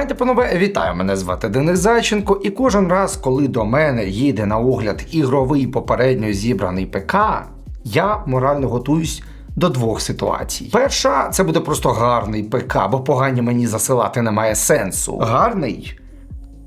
Пані панове, вітаю! Мене звати Денис Зайченко, і кожен раз, коли до мене їде на огляд ігровий попередньо зібраний ПК, я морально готуюсь. До двох ситуацій. Перша це буде просто гарний ПК, бо погані мені засилати немає сенсу. Гарний,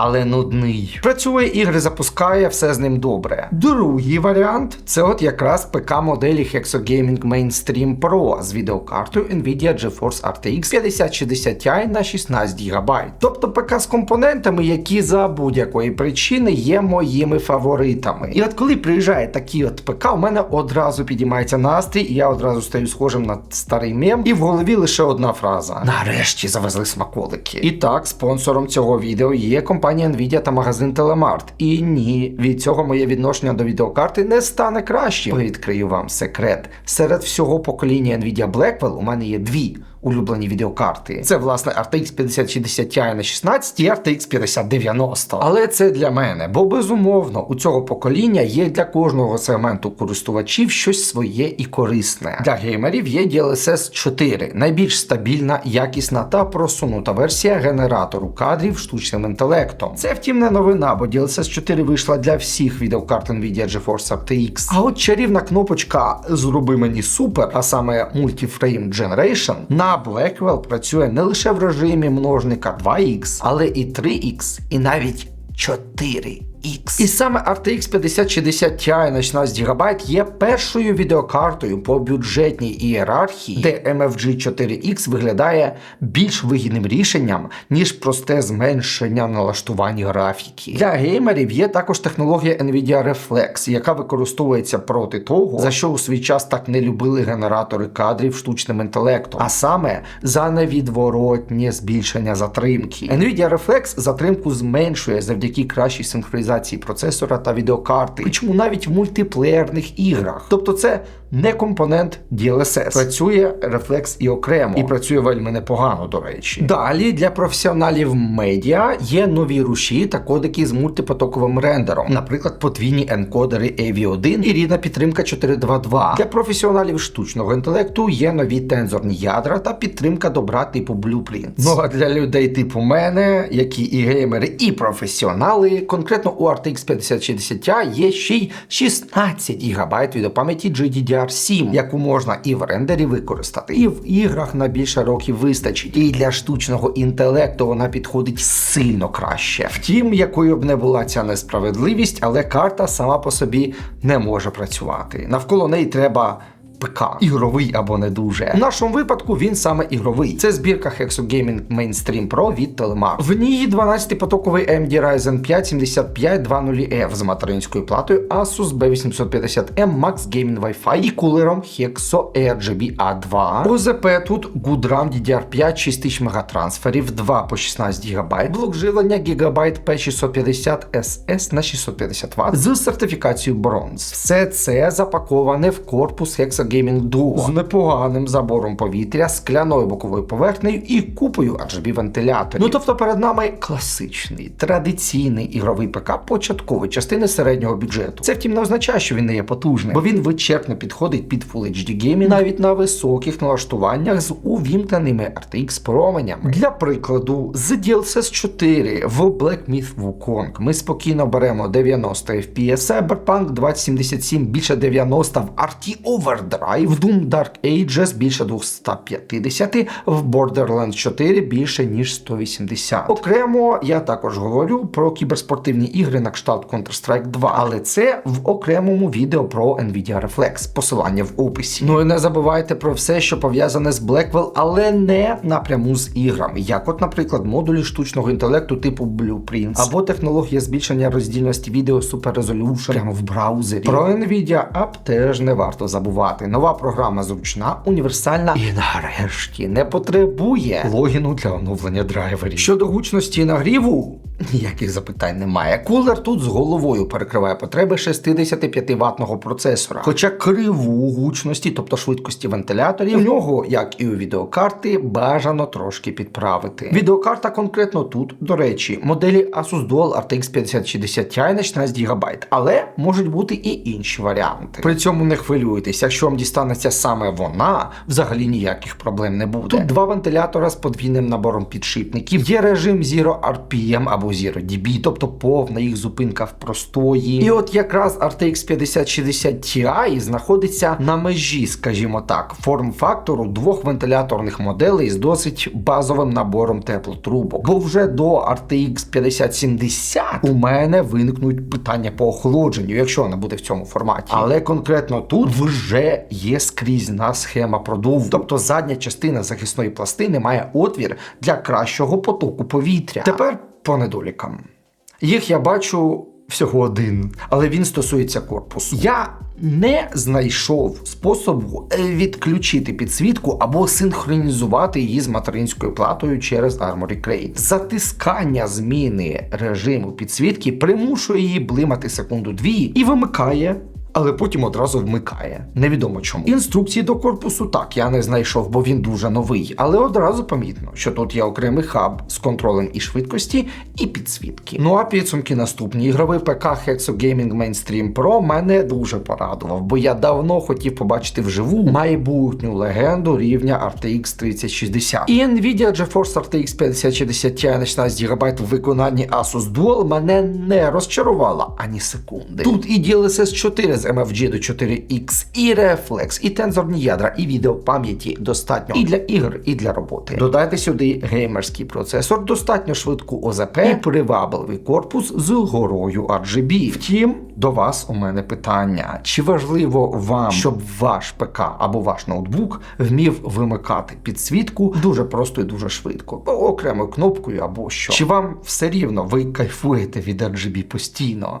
але нудний. Працює ігри, запускає, все з ним добре. Другий варіант це от якраз ПК моделі Hexo Gaming Mainstream Pro з відеокартою Nvidia GeForce RTX 5060 Ti на 16 ГБ. Тобто ПК з компонентами, які за будь-якої причини є моїми фаворитами. І от коли приїжджає такий от ПК, у мене одразу підіймається настрій, і я одразу стаю схожим на старий мем. І в голові лише одна фраза: нарешті завезли смаколики. І так, спонсором цього відео є компанія Nvidia та магазин Telemart. І ні, від цього моє відношення до відеокарти не стане кращим. Відкрию вам секрет. Серед всього покоління Nvidia Blackwell у мене є дві улюблені відеокарти. Це власне RTX 5060 Ti на 16 і RTX 5090. Але це для мене, бо безумовно у цього покоління є для кожного сегменту користувачів щось своє і корисне. Для геймерів є DLSS 4, найбільш стабільна, якісна та просунута версія генератору кадрів штучним інтелектом. Це втім не новина, бо DLSS 4 вийшла для всіх відеокарт Nvidia GeForce RTX. А от чарівна кнопочка Зроби мені супер, а саме Multiframe Generation, на Blackwell працює не лише в режимі множника 2X, але і 3X, і навіть 4. X. І саме RTX 5060 Ti на 16 ГБ є першою відеокартою по бюджетній ієрархії, де MFG 4X виглядає більш вигідним рішенням, ніж просте зменшення налаштувань графіки. Для геймерів є також технологія Nvidia Reflex, яка використовується проти того, за що у свій час так не любили генератори кадрів штучним інтелектом, а саме за невідворотнє збільшення затримки. Nvidia Reflex затримку зменшує завдяки кращій синхронізації процесора та відеокарти, причому навіть в мультиплеєрних іграх. Тобто це не компонент DLSS. Працює рефлекс і окремо, і працює вельми непогано, до речі. Далі для професіоналів медіа є нові руші та кодики з мультипотоковим рендером, наприклад, подвійні енкодери AV1 і рідна підтримка 422. Для професіоналів штучного інтелекту є нові тензорні ядра та підтримка добра типу Blueprints. Ну а для людей типу мене, які і геймери, і професіонали, конкретно у RTX 5060 Ti є ще й 16 ГБ відеопам'яті GDDR7, яку можна і в рендері використати, і в іграх на більше років вистачить. І для штучного інтелекту вона підходить сильно краще. Втім, якою б не була ця несправедливість, але карта сама по собі не може працювати. Навколо неї треба. ПК ігровий або не дуже. У нашому випадку він саме ігровий. Це збірка Hexo Gaming Mainstream Pro від Telemar. В ній 12-потоковий AMD Ryzen 5 7520F з материнською платою Asus B850M Max Gaming Wi-Fi і кулером Hexo RGB A2. ОЗП тут Goodram DDR5 6000 мегатрансферів, 2 по 16 ГБ, блок живлення Gigabyte P650 SS на 650 Вт з сертифікацією Bronze. Все це запаковане в корпус Hexo Gaming Duo з непоганим забором повітря, скляною боковою поверхнею і купою RGB вентиляторів. Ну тобто перед нами класичний традиційний ігровий ПК початкової частини середнього бюджету. Це втім не означає, що він не є потужним, бо він вичерпно підходить під Full HD Gaming навіть на високих налаштуваннях з увімкненими RTX променями. Для прикладу, з DLSS 4 в Black Myth Wukong ми спокійно беремо 90 FPS, Cyberpunk 2077 більше 90 в RT Overdrive, в Doom Dark Ages більше 250, в Borderlands 4 більше ніж 180. Окремо я також говорю про кіберспортивні ігри на кшталт Counter-Strike 2, але це в окремому відео про Nvidia Reflex, посилання в описі. Ну і не забувайте про все, що пов'язане з Blackwell, але не напряму з іграми, як от, наприклад, модулі штучного інтелекту типу Blueprints, або технологія збільшення роздільності відео Super Resolution прямо в браузері. Про Nvidia App теж не варто забувати. Нова програма зручна, універсальна і нарешті не потребує логіну для оновлення драйверів. Щодо гучності нагріву. Ніяких запитань немає. Кулер тут з головою перекриває потреби 65 ватного процесора. Хоча криву гучності, тобто швидкості вентиляторів, у нього, як і у відеокарти, бажано трошки підправити. Відеокарта конкретно тут, до речі, моделі Asus Dual RTX 5060 Ti на 16 ГБ, але можуть бути і інші варіанти. При цьому не хвилюйтесь, якщо вам дістанеться саме вона, взагалі ніяких проблем не буде. Тут два вентилятора з подвійним набором підшипників. Є режим Zero RPM або Zero DB, тобто повна їх зупинка в простої. І от якраз RTX 5060 Ti знаходиться на межі, скажімо так, форм-фактору двох вентиляторних моделей з досить базовим набором теплотрубок. Бо вже до RTX 5070 у мене виникнуть питання по охолодженню, якщо вона буде в цьому форматі. Але конкретно тут вже є скрізна схема продуву. Тобто задня частина захисної пластини має отвір для кращого потоку повітря. Тепер по недолікам. Їх я бачу всього один, але він стосується корпусу. Я не знайшов способу е, відключити підсвітку або синхронізувати її з материнською платою через Armory Crate. Затискання зміни режиму підсвітки примушує її блимати секунду-дві і вимикає. Але потім одразу вмикає. Невідомо чому. Інструкції до корпусу так я не знайшов, бо він дуже новий. Але одразу помітно, що тут є окремий хаб з контролем і швидкості, і підсвітки. Ну а підсумки наступні. Ігровий ПК Hexo Gaming Mainstream Pro мене дуже порадував, бо я давно хотів побачити вживу майбутню легенду рівня RTX 3060. І Nvidia GeForce RTX 5060 Ti на 16 ГБ в виконанні Asus Dual мене не розчарувала ані секунди. Тут і DLSS 4 з MFG до 4X, і Reflex, і тензорні ядра, і відеопам'яті достатньо і для ігор, і для роботи. Додайте сюди геймерський процесор, достатньо швидку ОЗП і привабливий корпус з горою RGB. Втім, до вас у мене питання: чи важливо вам, щоб ваш ПК або ваш ноутбук вмів вимикати підсвітку дуже просто і дуже швидко, окремою кнопкою або що? Чи вам все рівно ви кайфуєте від RGB постійно?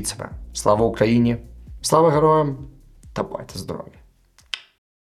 Бережіть себе. Слава Україні! Слава героям! Та бувайте здорові!